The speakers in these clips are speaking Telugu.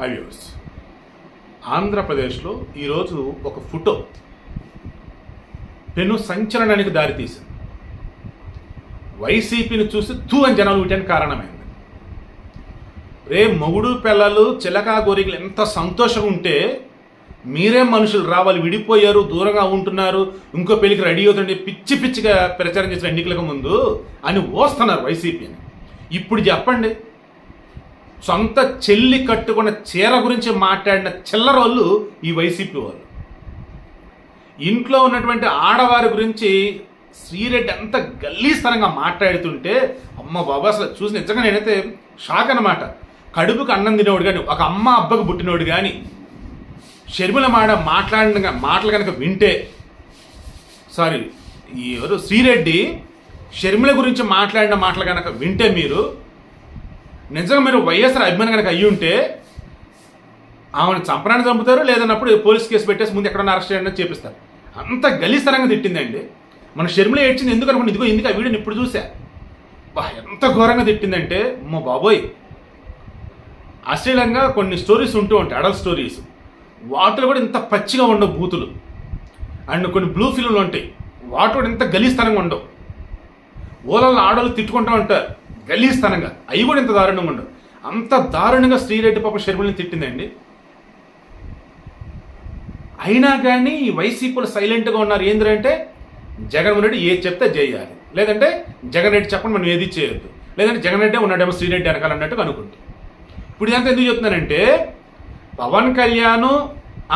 హైవ్యూస్ ఆంధ్రప్రదేశ్లో ఈరోజు ఒక ఫోటో పెను సంచలనానికి దారితీసింది వైసీపీని చూసి తూ అని జనాలు వీటానికి కారణమైంది. రే మొగుడు పిల్లలు చిలకా గోరికలు ఎంత సంతోషంగా ఉంటే మీరే మనుషులు రావాలి విడిపోయారు దూరంగా ఉంటున్నారు ఇంకో పెళ్ళికి రెడీ అవుతుంటే పిచ్చి పిచ్చిగా ప్రచారం చేసిన ఎన్నికలకు ముందు అని ఓస్తున్నారు వైసీపీని. ఇప్పుడు చెప్పండి సొంత చెల్లి కట్టుకున్న చీర గురించి మాట్లాడిన చిల్లరోళ్ళు ఈ వైసీపీ వాళ్ళు. ఇంట్లో ఉన్నటువంటి ఆడవారి గురించి శ్రీరెడ్డి అంత గల్లీస్తరంగా మాట్లాడుతుంటే అమ్మ బాబా అసలు చూసి నిజంగా నేనైతే షాక్ అనమాట కడుపుకు అన్నం తినేవాడు కానీ ఒక అమ్మ అబ్బకు పుట్టినోడు కానీ షర్మిల మాడ మాట్లాడిన మాటలు కనుక వింటే సారీ ఎవరు? శ్రీరెడ్డి షర్మిల గురించి మాట్లాడిన మాటలు కనుక వింటే మీరు నిజంగా మీరు వైఎస్ఆర్ అభిమాని కనుక అయ్యి ఉంటే ఆమెను చంపడానికి చంపుతారు లేదన్నప్పుడు పోలీస్ కేసు పెట్టేసి ముందు ఎక్కడన్నా అరెస్ట్ చేయండి అని చేపిస్తారు అంత గలీస్తరంగా తిట్టిందండి మన షర్మిల ఏడ్చింది ఎందుకు అనుకోండి ఇదిగో ఎందుకు ఆ వీడియోని ఇప్పుడు చూసా. బా ఎంత ఘోరంగా తిట్టిందంటే మా బాబోయ్. అశ్లీలంగా కొన్ని స్టోరీస్ ఉంటూ ఉంటాయి అడల్ట్ స్టోరీస్. వాటిలో కూడా ఇంత పచ్చిగా ఉండవు బూతులు. అండ్ కొన్ని బ్లూ ఫిల్మ్లు ఉంటాయి. వాటి కూడా ఇంత గలీస్తనంగా ఉండవు. ఓలలో ఆడవాళ్ళు తిట్టుకుంటూ ఉంటారు. గలీస్తనంగా అవి కూడా ఇంత దారుణంగా ఉండవు. అంత దారుణంగా శ్రీరెడ్డి పాప షర్మిలని తిట్టిందండి. అయినా కానీ ఈ వైసీపీలు సైలెంట్గా ఉన్నారు. ఏంటంటే జగన్మోహన్ రెడ్డి ఏది చెప్తే చేయాలి. లేదంటే జగన్ రెడ్డి చెప్పండి మనం ఏది చేయొద్దు. లేదంటే జగన్ రెడ్డి ఉన్నాడేమో శ్రీరెడ్డి వెనకాలన్నట్టు అనుకుంటే. ఇప్పుడు ఇదంతా ఎందుకు చెప్తున్నానంటే పవన్ కళ్యాణ్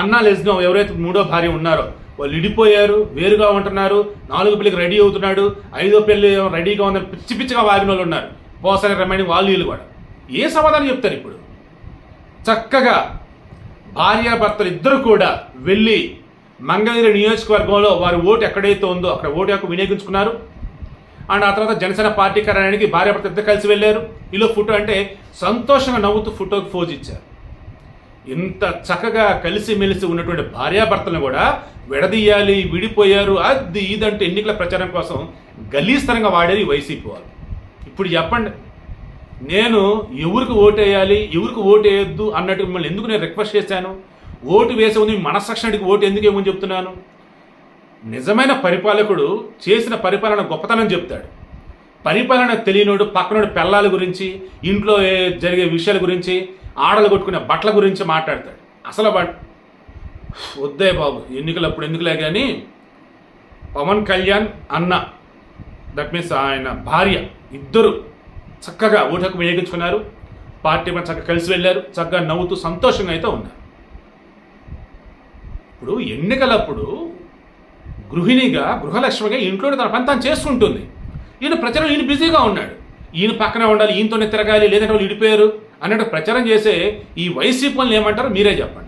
అన్నా లెజ్నో ఎవరైతే మూడో భార్య ఉన్నారో వాళ్ళు ఇడిపోయారు వేరుగా ఉంటున్నారు నాలుగు పెళ్ళికి రెడీ అవుతున్నాడు ఐదో పెళ్ళి రెడీగా ఉందని పిచ్చి పిచ్చిగా వాగిన వాళ్ళు ఉన్నారు. పోసాని రమ్మని వాళ్ళు వీళ్ళు కూడా. ఏ సమాధానం చెప్తారు ఇప్పుడు? చక్కగా భార్యాభర్తలు ఇద్దరు కూడా వెళ్ళి మంగళగిరి నియోజకవర్గంలో వారి ఓటు ఎక్కడైతే ఉందో అక్కడ ఓటు యొక్క వినియోగించుకున్నారు. అండ్ ఆ తర్వాత జనసేన పార్టీ కార్యాలయానికి భార్యాభర్త ఇద్దరు కలిసి వెళ్ళారు. ఇలా ఫోటో అంటే సంతోషంగా నవ్వుతూ ఫోటోకి ఫోజ్ ఇచ్చారు. ఇంత చక్కగా కలిసిమెలిసి ఉన్నటువంటి భార్యాభర్తలను కూడా విడదీయాలి విడిపోయారు. అది ఇదంటే ఎన్నికల ప్రచారం కోసం గలీస్తరంగా వాడేది వైసీపీ వాళ్ళు. ఇప్పుడు చెప్పండి. నేను ఎవరికి ఓటేయాలి ఎవరికి ఓటు వేయొద్దు అన్నట్టు మిమ్మల్ని ఎందుకు నేను రిక్వెస్ట్ చేశాను? ఓటు వేసే ఉంది మీ ఓటు ఎందుకు ఏమని చెప్తున్నాను? నిజమైన పరిపాలకుడు చేసిన పరిపాలన గొప్పతనం చెప్తాడు. పరిపాలన తెలియనోడు పక్కనోడు పెళ్ళాల గురించి ఇంట్లో జరిగే విషయాల గురించి ఆడలు కొట్టుకునే బట్టల గురించి మాట్లాడతాడు. అసలు బట్ వద్దే బాబు ఎన్నికలు అప్పుడు ఎందుకులే కానీ పవన్ కళ్యాణ్ అన్న దట్ మీన్స్ ఆయన భార్య ఇద్దరు చక్కగా ఓటకు వినియోగించుకున్నారు. పార్టీ మీద చక్కగా కలిసి వెళ్ళారు. చక్కగా నవ్వుతూ సంతోషంగా అయితే ఉన్నారు. ఇప్పుడు ఎన్నికలప్పుడు గృహిణిగా గృహలక్ష్మిగా ఇంట్లోనే తన పని తాను చేసుకుంటుంది. ఈయన ప్రచారం ఈయన బిజీగా ఉన్నాడు. ఈయన పక్కన ఉండాలి ఈయనతోనే తిరగాలి లేదంటే వాళ్ళు ఇడిపోయారు అన్నట్టు ప్రచారం చేసే ఈ వైసీపీ వాళ్ళని ఏమంటారో మీరే చెప్పండి.